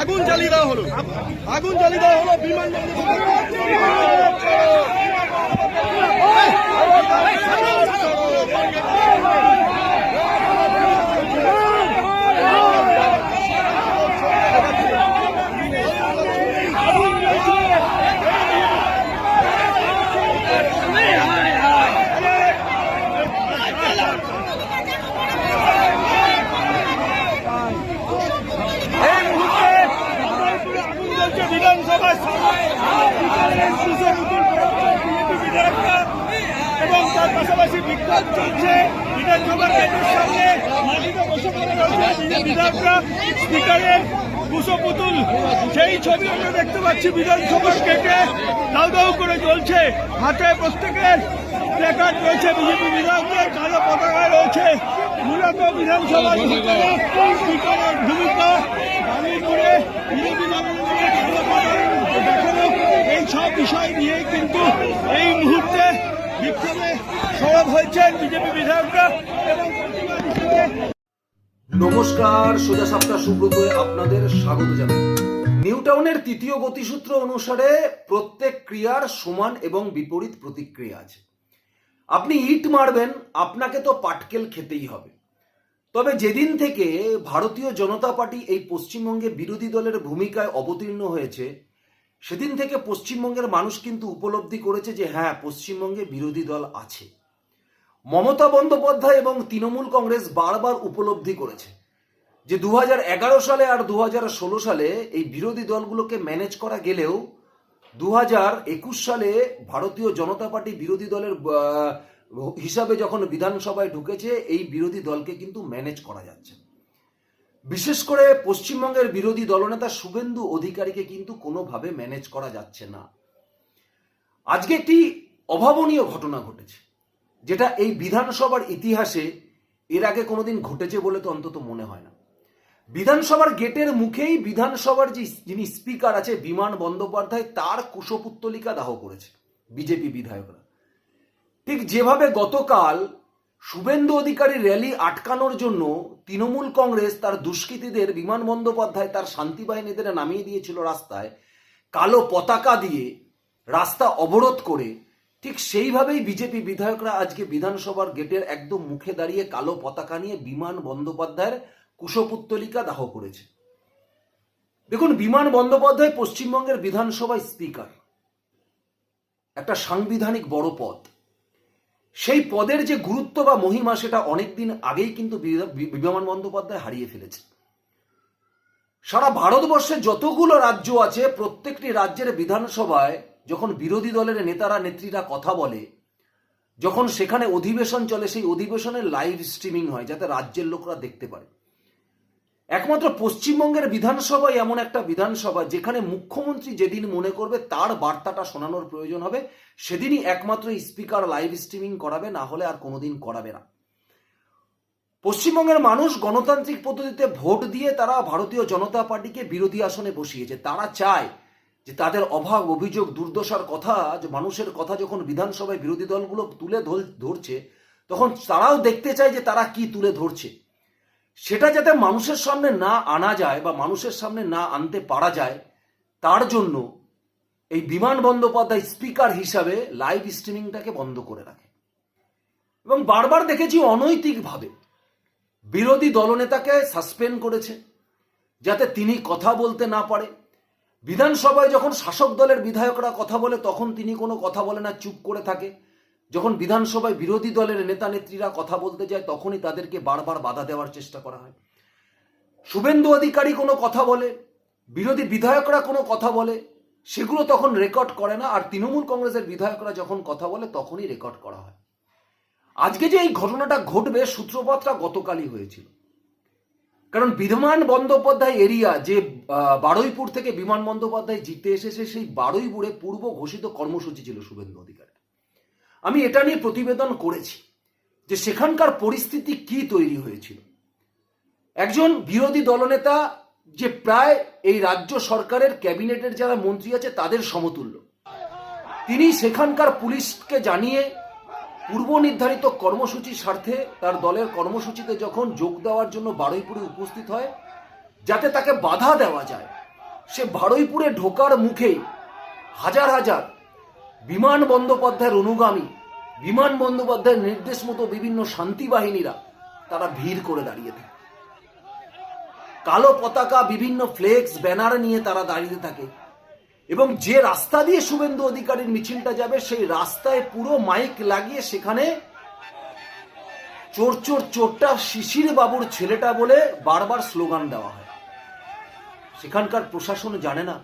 আগুন জ্বালিয়ে দেওয়া হলো। আগুন জ্বালিয়ে দেওয়া হলো বিমান এই মুহূর্তে ভাগলপুরে আগুন জ্বলছে বিধানসভার সামনে বিকালের দুশো নতুন বিজেপি বিধায়করা এবং তার পাশাপাশি চলছে। বিধানসভার গেটের সামনে। মাটিতে বসে পড়ে রয়েছে। বিধায়করা, স্পিকারের দুশো পুতুল সেই ছবি আমরা দেখতে পাচ্ছি বিধানসভার গেটে। দাউ দাউ করে জ্বলছে। হাতে প্রত্যেকের প্ল্যাকার্ড রয়েছে। বিজেপি বিধায়কদের কালো পতাকা রয়েছে। মূলত বিধানসভার স্পিকারের ভূমিকা। বালিপুরে কালো দেখানো। এই সব বিষয় নিয়ে কিন্তু এই মুহূর্তে বিক্ষোভে সরব হয়েছেন বিজেপি বিধায়করা। এবং নমস্কার, সোজা সাপটা সুব্রত আপনাদের স্বাগত জানাই। নিউটাউনের তৃতীয় গতিসূত্র অনুসারে প্রত্যেক ক্রিয়ার সমান এবং বিপরীত প্রতিক্রিয়া আছে। আপনি ইট মারবেন, আপনাকে তো পাটকেল খেতেই হবে। তবে যেদিন থেকে ভারতীয় জনতা পার্টি এই পশ্চিমবঙ্গে বিরোধী দলের ভূমিকায় অবতীর্ণ হয়েছে, সেদিন থেকে পশ্চিমবঙ্গের মানুষ কিন্তু উপলব্ধি করেছে যে হ্যাঁ পশ্চিমবঙ্গে বিরোধী দল আছে। মমতা বন্দ্যোপাধ্যায় এবং তৃণমূল কংগ্রেস বারবার উপলব্ধি করেছে যে দু হাজার এগারো সালে আর দু হাজার ষোলো সালে এই বিরোধী দলগুলোকে ম্যানেজ করা গেলেও দু হাজার একুশ সালে ভারতীয় জনতা পার্টি বিরোধী দলের হিসাবে যখন বিধানসভায় ঢুকেছে, এই বিরোধী দলকে কিন্তু ম্যানেজ করা যাচ্ছে। বিশেষ করে পশ্চিমবঙ্গের বিরোধী দলনেতা শুভেন্দু অধিকারীকে কিন্তু কোনোভাবে ম্যানেজ করা যাচ্ছে না। আজকে একটি অভাবনীয় ঘটনা ঘটেছে। যেটা এই বিধানসভার ইতিহাসে এর আগে কোনোদিন ঘটেছে বলে তো অন্তত মনে হয় না। বিধানসভার গেটের মুখেই বিধানসভার যে যিনি স্পিকার আছে বিমান বন্দ্যোপাধ্যায়, তার কুশপুত্তলিকা দাহ করেছে বিজেপি বিধায়করা। ঠিক যেভাবে গতকাল শুভেন্দু অধিকারী র্যালি আটকানোর জন্য তৃণমূল কংগ্রেস তার দুষ্কৃতীদের, বিমান বন্দ্যোপাধ্যায় তার শান্তি বাহিনীদের নামিয়ে দিয়েছিল রাস্তায়, কালো পতাকা দিয়ে রাস্তা অবরোধ করে ঠিক সেইভাবেই বিজেপি বিধায়করা আজকে বিধানসভার গেটের একদম মুখে দাঁড়িয়ে কালো পতাকা নিয়ে বিমান বন্দ্যোপাধ্যায়ের কুশপুত্তলিকা দাহ করেছে। দেখুন, বিমান বন্দ্যোপাধ্যায় পশ্চিমবঙ্গের বিধানসভায় স্পিকার। একটা সাংবিধানিক বড় পদ। সেই পদের যে গুরুত্ব বা মহিমা সেটা অনেকদিন আগেই কিন্তু বিমান বন্দ্যোপাধ্যায় হারিয়ে ফেলেছে। সারা ভারতবর্ষে যতগুলো রাজ্য আছে, প্রত্যেকটি রাজ্যের বিধানসভায় যখন বিরোধী দলের নেতারা, নেত্রীরা কথা বলে, যখন সেখানে অধিবেশন চলে, সেই অধিবেশনের লাইভ স্ট্রিমিং হয়, যাতে রাজ্যের লোকরা দেখতে পারে। একমাত্র পশ্চিমবঙ্গের বিধানসভায় এমন একটা বিধানসভা, যেখানে মুখ্যমন্ত্রী যেদিন মনে করবে, তার বার্তাটা শোনানোর প্রয়োজন হবে, সেদিনই একমাত্র স্পিকার লাইভ স্ট্রিমিং করাবে, না হলে আর কোনোদিন করাবে না। পশ্চিমবঙ্গের মানুষ গণতান্ত্রিক পদ্ধতিতে ভোট দিয়ে তারা ভারতীয় জনতা পার্টিকে বিরোধী আসনে বসিয়েছে। তারা চায় যে তাদের অভাব, অভিযোগ, দুর্দশার কথা, যে মানুষের কথা যখন বিধানসভায় বিরোধী দলগুলো তুলে ধরছে, তখন তারাও দেখতে চায় যে তারা কি তুলে ধরছে। সেটা যাতে মানুষের সামনে না আনা যায় বা মানুষের সামনে না আনতে পারা যায়, তার জন্য এই বিমান বন্দ্যোপাধ্যায় স্পিকার হিসাবে লাইভ স্ট্রিমিংটাকে বন্ধ করে রাখে। এবং বারবার দেখেছি অনৈতিকভাবে বিরোধী দলনেতাকে সাসপেন্ড করেছে, যাতে তিনি কথা বলতে না পারে। বিধানসভায় যখন শাসক দলের বিধায়করা কথা বলে, তখন তিনি কোনো কথা বলে না, চুপ করে থাকে। যখন বিধানসভায় বিরোধী দলের নেতা নেত্রীরা কথা বলতে যায়, তখনই তাদেরকে বারবার বাধা দেওয়ার চেষ্টা করা হয়। শুভেন্দু অধিকারী কোনো কথা বলে, বিরোধী বিধায়করা কোনো কথা বলে, সেগুলো তখন রেকর্ড করে না। আর তৃণমূল কংগ্রেসের বিধায়করা যখন কথা বলে, তখনই রেকর্ড করা হয়। আজকে যে এই ঘটনাটা ঘটবে, সূত্রপাতটা গতকালই হয়েছিল। কারণ বিমান বন্দ্যোপাধ্যায় এরিয়া যে বারুইপুর থেকে বিমান বন্দ্যোপাধ্যায় জিতে এসেছে, সেই বারুইপুরে পূর্ব ঘোষিত কর্মসূচি ছিল শুভেন্দু অধিকারী আমি এটা নিয়ে প্রতিবেদন করেছি যে সেখানকার পরিস্থিতি কি তৈরি হয়েছিল। একজন বিরোধী দলনেতা যে প্রায় এই রাজ্য সরকারের ক্যাবিনেটের যারা মন্ত্রী আছে, তাদের সমতুল্য। তিনি সেখানকার পুলিশকে জানিয়ে পূর্ব নির্ধারিত কর্মসূচির স্বার্থে তার দলের কর্মসূচিতে যখন যোগ দেওয়ার জন্য বারুইপুরে উপস্থিত হয়, যাতে তাকে বাধা দেওয়া যায়, সে বারুইপুরে ঢোকার মুখেই হাজার হাজার বিমান বন্দ্যোপাধ্যায়ের অনুগামী, বিমান বন্দ্যোপাধ্যায়ের নির্দেশ মতো বিভিন্ন শান্তি বাহিনীরা তারা ভিড় করে দাঁড়িয়ে থাকে। কালো পতাকা, বিভিন্ন ফ্লেক্স, ব্যানার নিয়ে তারা দাঁড়িয়ে থাকে। এবং যে রাস্তা দিয়ে শুভেন্দু অধিকারীর মিছিলটা যাবে, সেই রাস্তায় পুরো মাইক লাগিয়ে সেখানে চোর চোর চোরটা শিশির বাবুর ছেলেটা বলে বারবার স্লোগান দেওয়া হয়। সেখানকার প্রশাসন জানে না।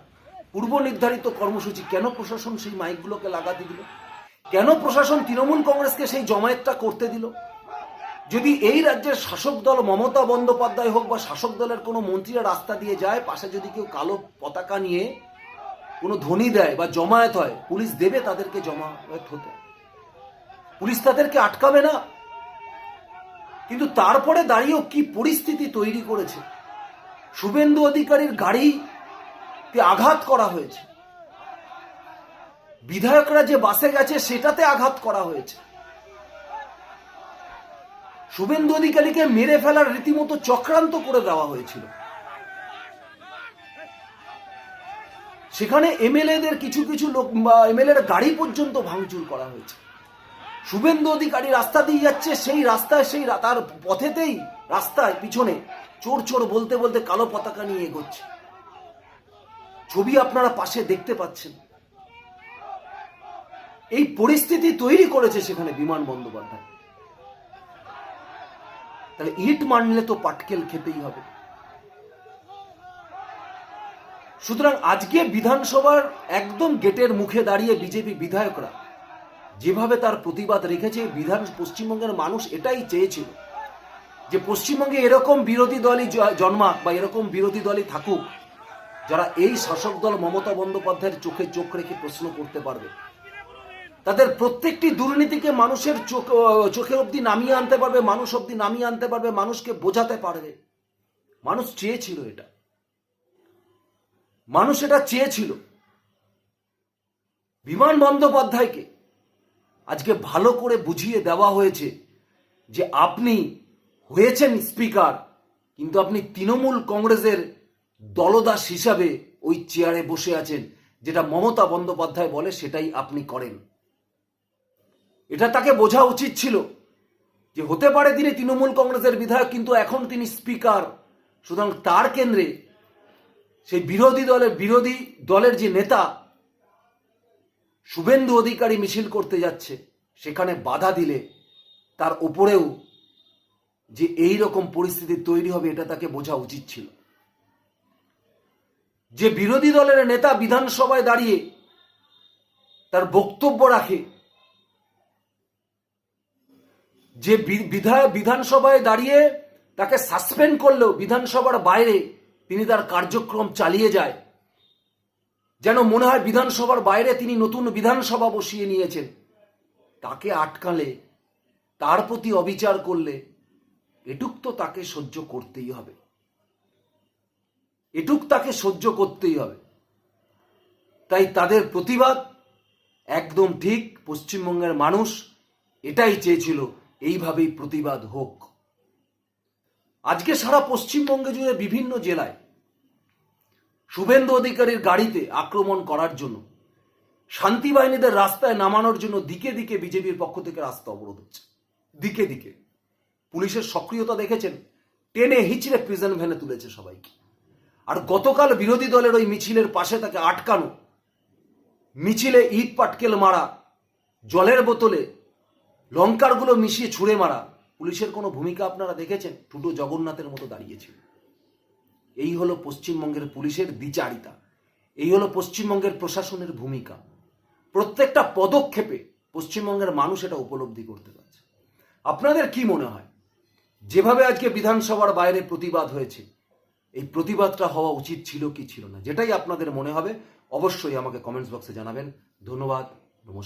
পূর্ব নির্ধারিত কর্মসূচি, কেন প্রশাসন সেই মাইকগুলোকে লাগাতে দিল? কেন প্রশাসন তৃণমূল কংগ্রেসকে সেই জমায়েতটা করতে দিল? যদি এই রাজ্যের শাসক দল মমতা বন্দ্যোপাধ্যায় হোক বা শাসক দলের কোনো মন্ত্রীরা রাস্তা দিয়ে যায়, পাশে যদি কেউ কালো পতাকা নিয়ে কোনো ধ্বনি দেয় বা জমায়েত হয়, পুলিশ দেবে তাদেরকে জমায়েত হতে। পুলিশ তাদেরকে আটকাবে না। কিন্তু তারপরে দাঁড়িয়েও কি পরিস্থিতি তৈরি করেছে? শুভেন্দু অধিকারীর গাড়িতে আঘাত করা হয়েছে। বিধায়করা যে বাসে গেছে, সেটাতে আঘাত করা হয়েছে। শুভেন্দু অধিকারীকে মেরে ফেলার রীতিমতো চক্রান্ত করে দেওয়া হয়েছিল। সেখানে এমএলএদের কিছু কিছু লোক এমএলএর গাড়ি পর্যন্ত ভাঙচুর করা হয়েছে। শুভেন্দু অধিকারী রাস্তা দিয়ে যাচ্ছে, সেই রাস্তায়, সেই তার পথেতেই, রাস্তায়, পিছনে চোর চোর বলতে বলতে কালো পতাকা নিয়ে এগোচ্ছে। ছবি আপনারা পাশে দেখতে পাচ্ছেন। এই পরিস্থিতি তৈরি করেছে সেখানে বিমান বন্দ্যোপাধ্যায়। তাহলে ইট মানলে তো পাটকেল খেতেই হবে। সুতরাং আজকে বিধানসভার একদম গেটের মুখে দাঁড়িয়ে বিজেপি বিধায়করা যেভাবে তার প্রতিবাদ রেখেছে, বিধান পশ্চিমবঙ্গের মানুষ এটাই চেয়েছিল যে পশ্চিমবঙ্গে এরকম বিরোধী দলই জন্মাক বা এরকম বিরোধী দলই থাকুক, যারা এই শাসক দল মমতা বন্দ্যোপাধ্যায়ের চোখে চোখ রেখে প্রশ্ন করতে পারবে। তাদের প্রত্যেকটি দুর্নীতিকে মানুষের চোখ চোখে অবধি নামিয়ে আনতে পারবে, মানুষ অবধি নামিয়ে আনতে পারবে, মানুষকে বোঝাতে পারবে। মানুষ চেয়েছিল এটা। মানুষ এটা চেয়েছিল। বিমান বন্দ্যোপাধ্যায়কে আজকে ভালো করে বুঝিয়ে দেওয়া হয়েছে যে আপনি হয়েছেন স্পিকার, কিন্তু আপনি তৃণমূল কংগ্রেসের দলদাস হিসাবে ওই চেয়ারে বসে আছেন, যেটা মমতা বন্দ্যোপাধ্যায় বলে সেটাই আপনি করেন। এটা তাকে বোঝা উচিত ছিল যে হতে পারে তিনি তৃণমূল কংগ্রেসের বিধায়ক, কিন্তু এখন তিনি স্পিকার। সুতরাং তার কেন্দ্রে সেই বিরোধী দলের বিরোধী দলের যে নেতা শুভেন্দু অধিকারী মিছিল করতে যাচ্ছে, সেখানে বাধা দিলে তার উপরেও যে এই রকম পরিস্থিতি তৈরি হবে, এটা তাকে বোঝা উচিত ছিল। যে বিরোধী দলের নেতা বিধানসভায় দাঁড়িয়ে তার বক্তব্য রাখে, যে বি- বিধায়ক বিধানসভায় দাঁড়িয়ে তাকে সাসপেন্ড করলেও বিধানসভার বাইরে তিনি তার কার্যক্রম চালিয়ে যায়। যেন মনে হয় বিধানসভার বাইরে তিনি নতুন বিধানসভা বসিয়ে নিয়েছেন। তাকে আটকালে, তার প্রতি অবিচার করলে এটুক তো তাকে সহ্য করতেই হবে। এটুক তাকে সহ্য করতেই হবে। তাই তাদের প্রতিবাদ একদম ঠিক, পশ্চিমবঙ্গের মানুষ এটাই চেয়েছিল, এইভাবেই প্রতিবাদ হোক। আজকে সারা পশ্চিমবঙ্গে জুড়ে বিভিন্ন জেলায় শুভেন্দু অধিকারীর গাড়িতে আক্রমণ করার জন্য শান্তি বাহিনীদের রাস্তায় নামানোর জন্য দিকে দিকে বিজেপির পক্ষ থেকে রাস্তা অবরোধ হচ্ছে। দিকে দিকে। পুলিশের সক্রিয়তা দেখেছেন, টেনে হিচড়ে প্রিজন ভ্যানে তুলেছে সবাইকে। আর গতকাল বিরোধী দলের ওই মিছিলের পাশে তাকে আটকানো, মিছিলে ইট পাটকেল মারা, জলের বোতলে লঙ্কারগুলো মিশিয়ে ছুঁড়ে মারা পুলিশের কোনো ভূমিকা আপনারা দেখেছেন? টুটু জগন্নাথের মতো দাঁড়িয়েছিল। এই হলো পশ্চিমবঙ্গের পুলিশের দ্বিচারিতা। এই হলো পশ্চিমবঙ্গের প্রশাসনের ভূমিকা। প্রত্যেকটা পদক্ষেপে পশ্চিমবঙ্গের মানুষ এটা উপলব্ধি করতে পারছে। আপনাদের কি মনে হয়? যেভাবে আজকে বিধানসভার বাইরে প্রতিবাদ হয়েছে, এই প্রতিবাদটা হওয়া উচিত ছিল কি ছিল না? যেটাই আপনাদের মনে হবে, অবশ্যই আমাকে কমেন্টস বক্সে জানাবেন। ধন্যবাদ, নমস্কার।